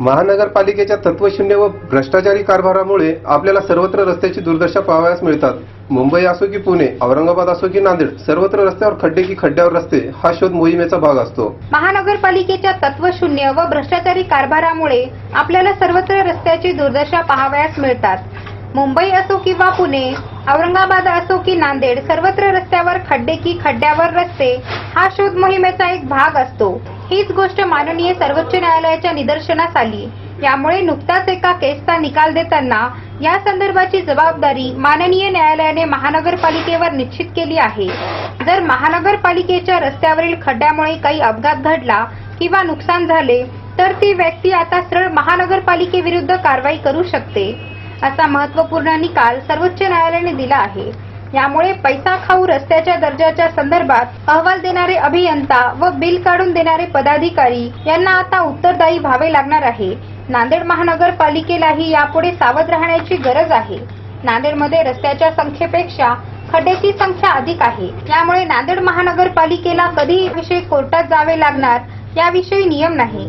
महानगरपालिकेच्या तत्वशून्य व भ्रष्टाचारी कारभारामुळे आपल्याला सर्वत्र रस्त्याची दुर्दशा पाहावयास मिळतात. मुंबई असो की पुणे औरंगाबाद असो की नांदेड सर्वत्र रस्त्यावर खड्डे की खड्ड्यावर रस्ते हा शोध मोहिमेचा भाग असतो. महानगरपालिकेच्या तत्वशून्य व भ्रष्टाचारी कारभारामुळे आपल्याला सर्वत्र रस्त्याची दुर्दशा पाहावयास मिळतात. मुंबई असो किंवा पुणे औरंगाबाद असो की नांदेड सर्वत्र रस्त्यावर खड्डे की खड्ड्यावर रस्ते हा शोध मोहिमेचा एक भाग असतो. हीच गोष्ट माननीय सर्वोच्च न्यायालयाच्या निदर्शनास आली. यामुळे नुकताच एका केसचा निकाल देताना या संदर्भाची जबाबदारी माननीय न्यायालयाने महानगरपालिकेवर निश्चित केली आहे. जर महानगरपालिकेच्या रस्त्यावरील खड्ड्यामुळे काही अपघात घडला किंवा नुकसान झाले तर ती व्यक्ती आता सरळ महानगरपालिकेविरुद्ध कारवाई करू शकते. असा महत्त्वपूर्ण निकाल सर्वोच्च न्यायालयाने दिला आहे. यामुळे पैसा खाऊ रस्त्याच्या दर्जाच्या संदर्भात अहवाल देणारे अभियंता व बिल काढून देणारे पदाधिकारी यांना आता उत्तरदायी व्हावे लागणार आहे. नांदेड महानगरपालिकेलाही यापुढे सावध राहण्याची गरज आहे. नांदेडमध्ये रस्त्याच्या संख्येपेक्षा खड्ड्याची संख्या अधिक आहे. त्यामुळे नांदेड महानगरपालिकेला कधी विषय कोर्टात जावे लागणार याविषयी नियम नाही.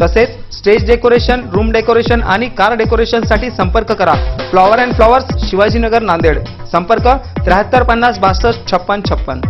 तसेच स्टेज डेकोरेशन रूम डेकोरेशन आणि कार डेकोरेशनसाठी संपर्क करा. Flower and flowers Shivajinagar Nanded. संपर्क त्र्याहत्तर पन्नास बासष्ट छप्पन छप्पन.